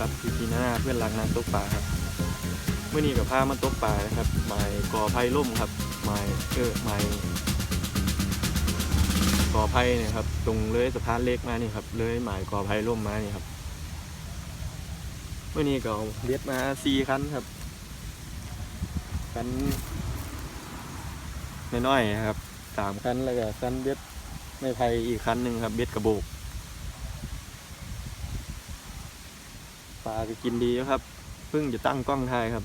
ครับครับพี่พีหน้าเพื่อนรักนักตกปลาครับเมื่อนี้กับพามาตกปลานะครับหมายก่อไผ่ล่มครับหมายเออหมายก่อไผ่เนี่ยครับ ตรงเลยสะพานเล็กมานี่ครับเลยหมายก่อไผ่ล่มมานี่ครับเมื่อนี้ก็เอาเลียดมาสี่คันครับคันน้อยๆครับสามคันแล้วก็คันเบ็ดไม่ไผ่อีกคันหนึ่งครับ เบ็ดกระโบก ปลาก็กินดีนะครับเพิ่งจะตั้งกล้องถ่ายครับ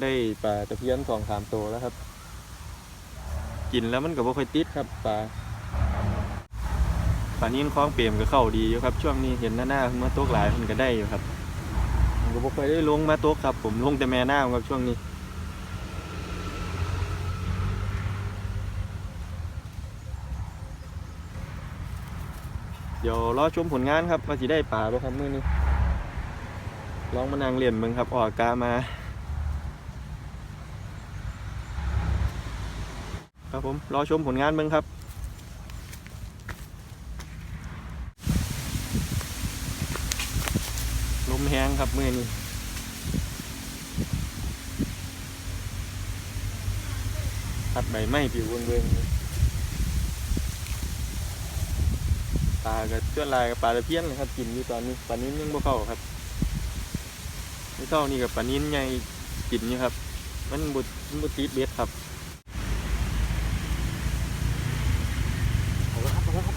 ได้ปลาตะเพียนสองสามตัวแล้วครับ กินแล้วมันก็บ่ค่อยติดครับปลาปลานี้คล้องเปลี่ยมก็เข้าดีอยู่ครับ ช่วงนี้เห็นหน้าหน้าเมื่อตกหลายมันก็ได้อยู่ครับผมก็บ่ค่อยได้ลงมาตกครับ ผมลงแต่แม่น้าครับช่วงนี้ ดี๋ยวรอชมผลงานครับว่าสิได้ป่าบ่ครับมื้อนี้ลองมานั่งเรียนเบิ่งครับออกอากามา ครับผมรอชมผลงานเบิ่งครับลมแห้งครับมื้อนี้พัดใบไม้ปิวเบิ่งๆ ปลากับเชือลายกับปลาตะเพียนนะครับ กินอยู่ตอนนี้ปลานิ้นยังบ่เข้าครับไม่เท่านี่กับปลานิ้นใหญ่กินอยู่ครับ มันบุมันบุติดเบ็ดครับเบเอาละครับ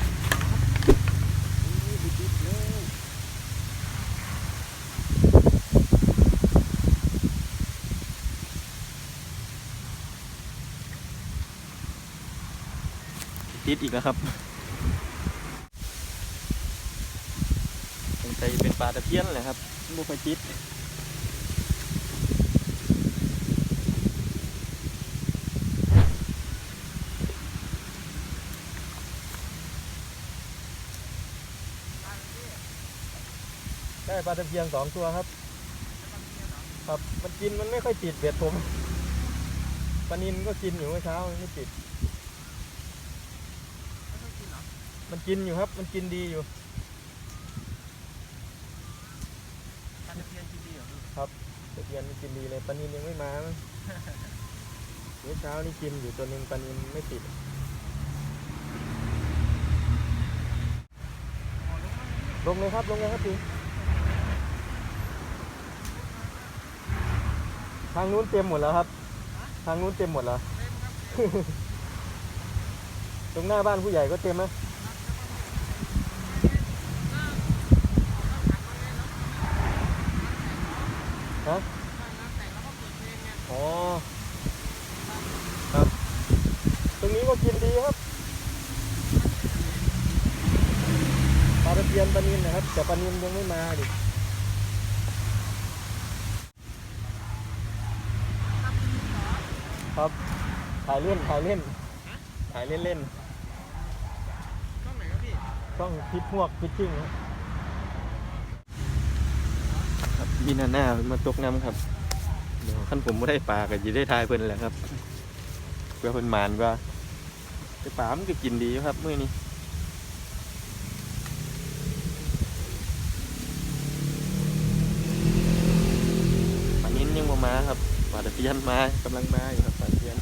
ติดอีกแล้วครับสงสัย เป็นปลาตะเพียนแหละครับบุค่อยติดได้ปลาตะเพียนสองตัวครับ ครับมันกินมันไม่ค่อยติดเบ็ดผมปลานินก็กินอยู่เมื่อเช้าไม่ติดมันกินอยู่ครับ มันกินดีอยู่ ปลาตะเพียนกิ นดีเหรอพี่ตะเพียนมันกินดีเลยปลานินยังไม่มามั้งเมื่อเช้านี่กินอยู่ตัวหนึ่งปลานินไม่ติดลงเลยครับลงเลยครับพี่ทางนู้นเต็มหมดแล้วครับ ทางนู้นเต็มหมดแล้วตรงหน้าบ้านผู้ใหญ่ก็เต็มไหมฮะ อ๋อ ครับ ตรงนี้ก็กินดีครับ ปลาตะเพียนปลานินนะครับ แต่ปลานินยังไม่มาดิครับถ่ายเล่นถ่ายเล่นถ่ายเล่นเล่นช่องไหนครับพี่ๆต้องพิดพวกพิดจริงครับครับมีหน้าหน้ามาตกน้ำครับเดี๋ยวขั้นผมไม่ได้ปลาก็จะได้ทายเพิ่นแหละครับเพื่อเพิ่นหมานว่าแต่ปลามันก็กินดีอยู่ครับมื้อนี้ปลานิ้นยังบ่มา ครับปาตะเพียนมากำลังมาอยู่ครับปาตะเพียน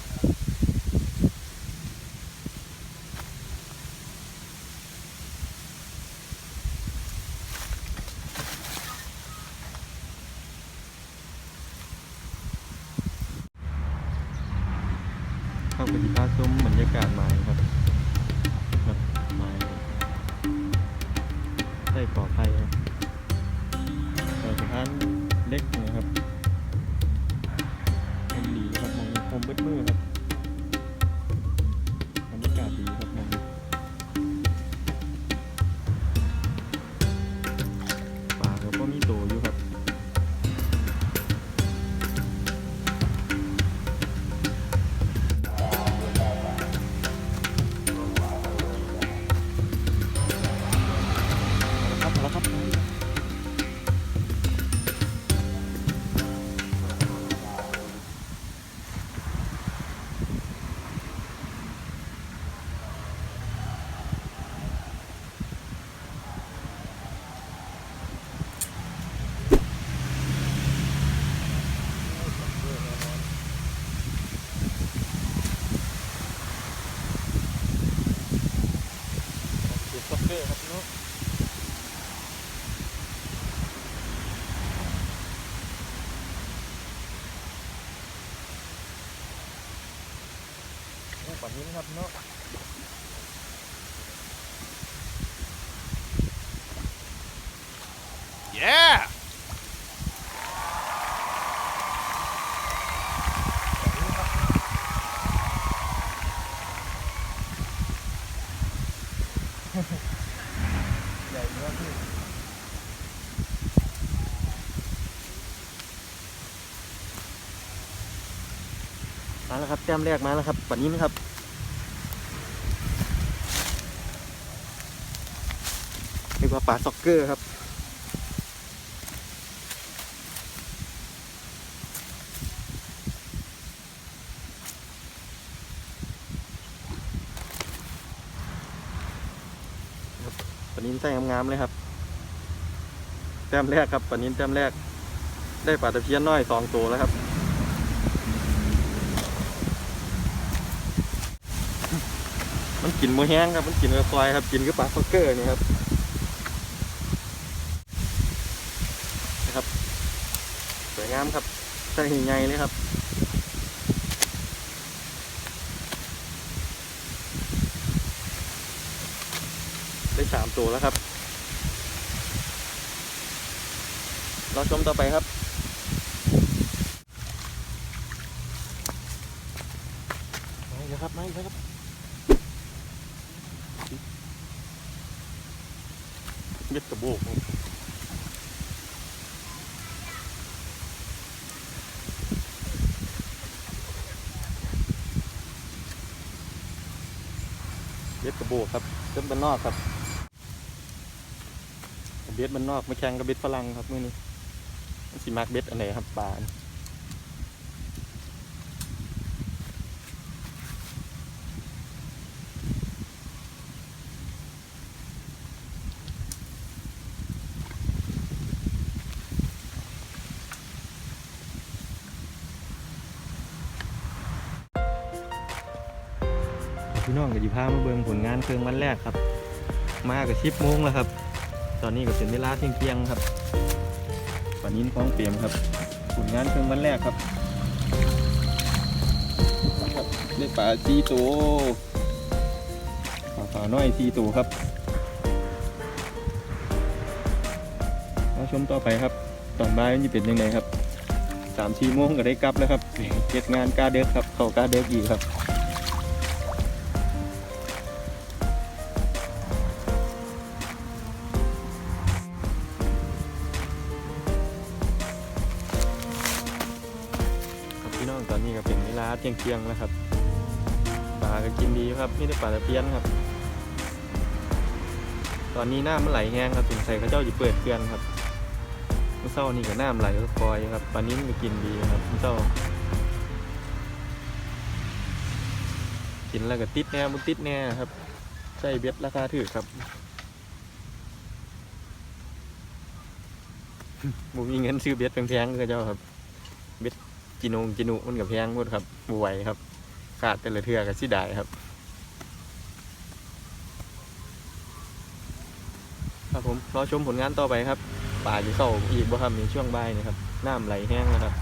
เข้าไปที่ท่าส้มบรรยากาศไม้ครับแบบไม้ใต้ก่อไผ่ครับแต่สถานเล็กนะครับ เบิดมือครับ เกอครับพี่น้องโอ้ปันนี้นะครับพี่น้อง ใหญ่มากพี่มาแล้วครับแต้มแรกมาแล้วครับปันนี้นะครับเรียกว่าป่าซ็อกเกอร์ครับ ปลานินไส้ งามๆเลยครับ แต้มแรกครับปนินแต้มแรก ได้ปลาตะเพียนน้อยสองตัวแล้วครับ มันกินมือแห้งครับ มันกินกระควายครับ กินกับปลาฟอกเกอร์นี่ครับนะครับ สวยงามครับไส้ใหญ่เลยครับ ได้สาม ตัวแล้วครับ เราชมต่อไปครับ มาอีกแล้วครับ มาอีกแล้วครับเย็ดกระโบกเย็ดกระโบกครับเย็ดบ้านนอกครับ เบ็ดมันนอกมาแข่งกับเบ็ดฝรั่งครับมื่อนี้สิมากเบ็ดอันไหนครับปลานพี่น้องกับอยู่พามาเบิ่งผลงานเครื่องวันแรกครับ มากับชิปโมงแล้วครับ ตอนนี้ก็เป็นเวลาเที่ยงเที่ยงครับวันนี้ฟ้องเปรียมครับผลงานเครื่องวันแรกครับครับได้ปลาซีโตวปลาขาวน้อยซีโตวครับมาชมต่อไปครับ ตอนบ่ายมันจะเป็นยังไงครับสามสี่โมงก็ได้กลับแล้วครับเก็บงานกาเด็กครับ เขากาเด็กอีกครับ ที่ยงเทียงๆแล้วครับปลาก็กินดีครับนี่ได้ปลาตะเพียนครับ ตอนนี้น้ำมันไหลแห้งครับถึงใส่ข้าเจ้าจะเปิดเกลือนครับเมื่อเช้านี่ก็น้ำไหลก็คอยครับปลานี้มันก็กินดีครับเมื่อเช้ากินแล้วก็ติดแน่มันติดแน่ครับใส่เบ็ดราคาถือครับผมมีเงินซื้อเบ็ดแพงๆก็เจ้าครับ จินงจินุมันกับแพงหมดครับบวยครับขาดแต่ละเทือกับสิดายครับครับผมรอชมผลงานต่อไปครับป่าจะเข้าอีกบ่ครับในช่วงบ่ายนะครับน้ำไหลแห้งนะครับ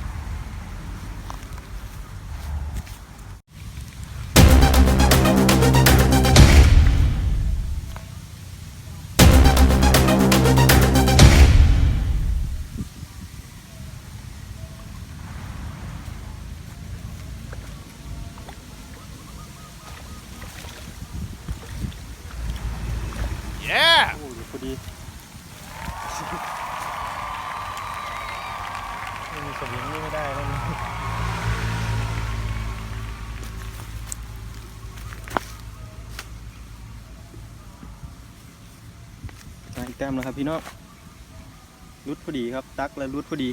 ไม่มีสวิงนี่ไม่ได้แล้วนี่ได้อีกแต้มแล้วครับพี่น้องรุดพอดีครับ ตักแล้วรุดพอดี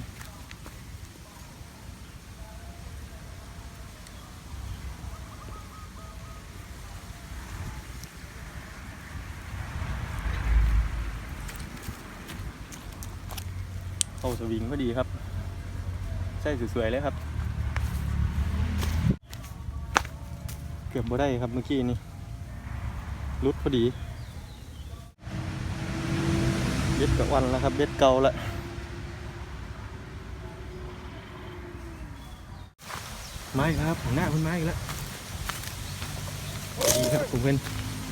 เข้าสวิงพอดีครับ ใช่สวยๆเลยครับ เกือบบ่ได้ครับเมื่อกี้นี่รุดพอดีบ็ดกับวันแล้วครับ เบ็ดเก่าละมาอีกแล้วครับของหน้าเพิ่นมาอีกแล้วดีครับผมเพิ่น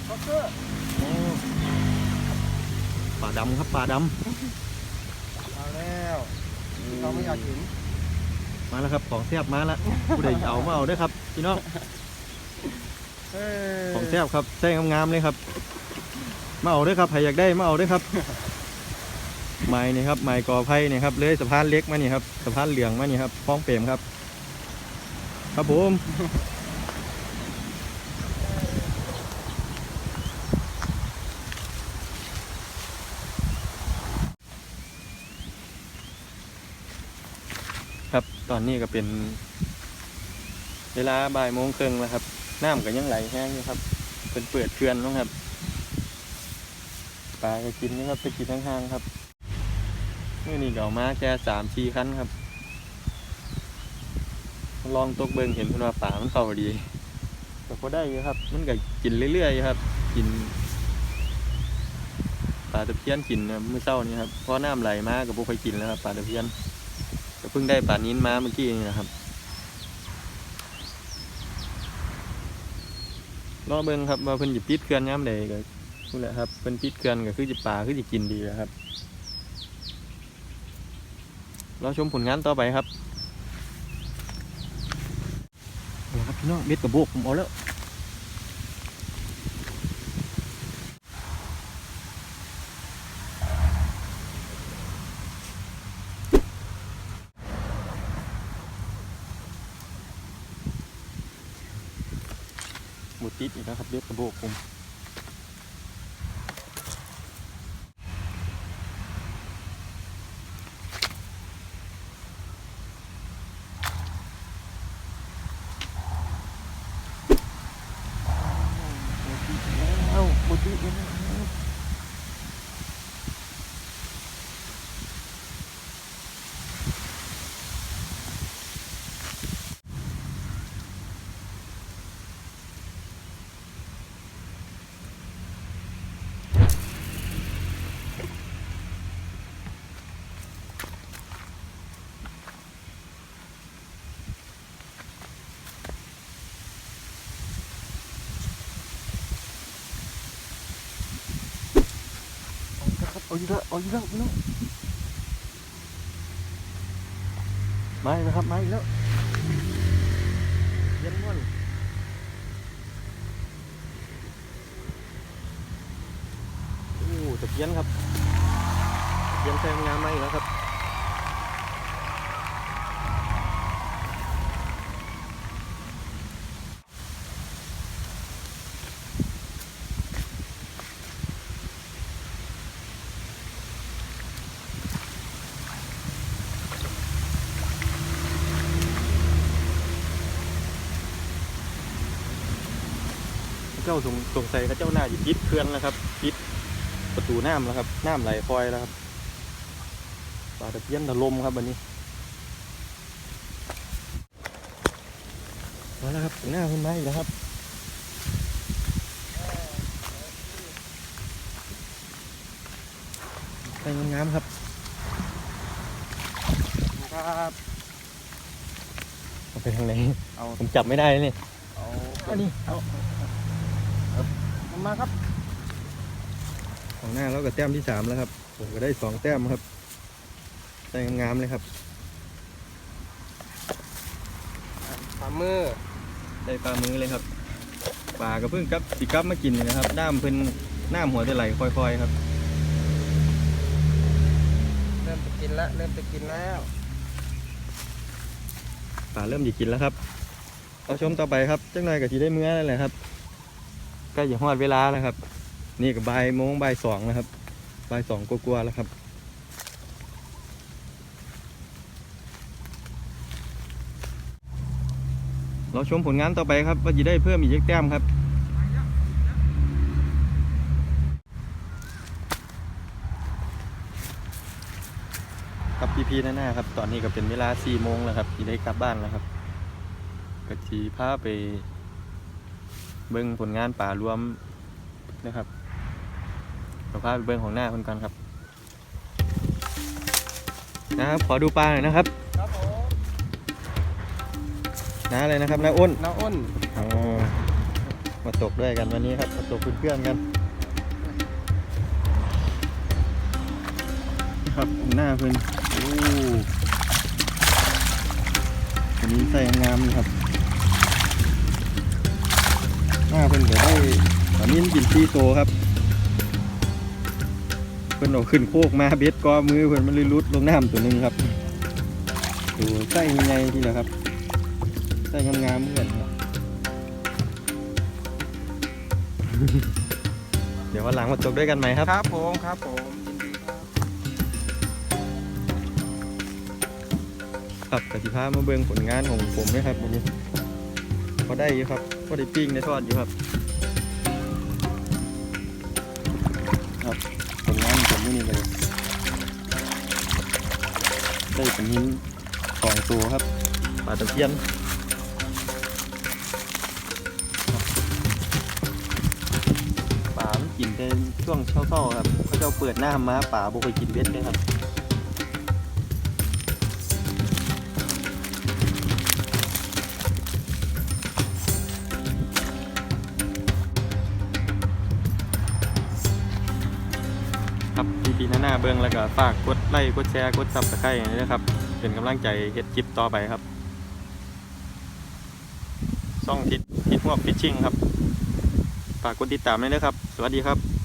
ช็อกเกอร์โอ้ป่าดำครับป่าดเอาแล้วำเราไม่อยากเห็น มาแล้วครับของแซ่บมาแล้วผู้ใดเอามาเอาเด้อครับพี่น้องเอ้ยของแซ่บครับแซ่บงามๆเลยครับ มาเอาเด้วยครับใครอยากได้มาเอาเด้วยครับไม้นี่ครับไม้กอไผ่นี่ครับเลยสะพานเล็กมานี่ครับสะพานเหลืองมานี่ครับฟ้องเปรมครับ ครับผม ตอนนี้ก็เป็น เวลาบ่ายโมงครึ่งแล้วครับ น้ำก็ยังไหลแห้งอยู่ครับ เป็นเปิดเขื่อนแล้วครับปลาก็กินนี่ครับไปกินข้างๆครับเมื่อนี้เก่ามาแค่สามสี่คันครับ ลองตกเบิงเห็นคุณว่าป่ามันเข้าดีแต่ก็ได้อยู่ครับ มันก็กินเรื่อยๆครับ กินปลาตะเพียนกินนะเมื่อเช้านี้ครับเพราะน้ำไหลมากับพวกเคยกินแล้วครับปลาตะเพียน เพิ่งได้ปลานิ้นมาเมื่อกี้นี่นะครับรอเบิ่งครับว่าเพิ่นจะปิดเขื่อนยามใดก็นู่แหละครับเพิ่นปิดเขื่อนก็คือสิปลาคือสิกินดีแหละครับรอชมผลงานต่อไปครับเอาละครับพี่น้องเบ็ดกระโบกผมเอาแล้ว นะครับเบ็ดกระโบกผมเอ้าหมดติดอีกแล้วครับ เอาอยู่แล้วเอาอยู่แล้วพี่น้องมาอีกแล้วครับมาอีกแล้วเย็นม่นโอ้ตะเกียนครับตะเกียนแซมงามมาอีกแล้วครับ จ้าสงสงสัยพระเจ้าหน้าจะปิดเขื่อนแล้วครับปิดประตูน้ำแล้วครับน้ำไหลคอยแล้วครับปลาตะเพียนถล่มครับวันนี้มาแล้วครับถึงหน้าขึ้นมาอีกแล้วครับไปงามๆครับครับเอาไปทางไหนเอาผมจับไม่ได้เลยนี่เอาอันนี้เอาเอา มาครับของหน้าแล้วก็แต้มที่สามแล้วครับ ผมก็ได้สองแต้มครับได้งามๆเลยครับฝ่ามือได้ปลามือเลยครับปลาก็เพิ่งกับสิกับมากินนี่นะครับน้ำเพิ่นน้ำหัวจะไหลค่อยๆครับ เริ่มจะกินแล้วเริ่มจะกินแล้วปลาเริ่มจะกินแล้วครับ เอาชมต่อไปครับจังหน่อยก็ทีได้เมื่อนั่นแหละครับใกล้จะฮอดเวลาแล้วครับ นี่ก็บ่ายโมงบ่ายสองแล้วครับบ่ายสองกลัวๆแล้วครับ เราชมผลงานต่อไปครับ ว่าจะได้เพิ่มอีกแต้มครับครับพี่พี่ๆหน้าๆครับ ตอนนี้ก็เป็นเวลาสี่โมงแล้วครับที่ได้กลับบ้านแล้วครับ ก็ทีพาไป เบิ้งผลงานป่ารวมนะครับเราพาไปเบิ้งของหน้าคนกันครับ นะครับขอดูปลาหน่อยนะครับครับผมน้าอะไรนะครับน้าอ้นน้าอ้นอ๋อมาตกด้วยกันวันนี้ครับมาตกเพื่อนๆกันนี่ครับหน้าเพื่อนโอ้วันนี้ใส่งามๆครับ หน้าเพื่อนเดี๋ยวได้ตอนนี้มันกินซีโตครับ เพื่อนเอาขึ้นโคกมาเบ็ดกอมือเพื่อนมันเลยรุดลงน้ำตัวหนึงครับดูใส่ยังไงทีละครับใส่งามๆเหมือนกันครับเดี๋ยววันหลังมาตกด้วยกันไหมครับ ครับผมครับผมยินดีครับกสิพามาเบิ่งผลงานของผมด้วยครับวันนี้ พอได้อยู่ครับพอได้ปิ้งได้ทอดอยู่ครับ ครับผลงานของผมนี่เลยได้เป็นนิ้นสองตัวครับปลาตะเพียนป่ามันกินแต่ช่วงเช้าๆครับเขาจะเอาเปิดหน้ามาป่าบุกไปกินเบ็ดเลยครับ ครับพี่ปีหน้าๆเบิ้งแล้วก็ฝากกดไลค์กดแชร์กดซับสไครต์อย่างนี้นะครับเป็นกำลังใจเฮ็ดคลิปต่อไปครับซ่องทิศทิศหวกฟิชชิ่งครับฝากกดติดตามด้วยนะครับ สวัสดีครับ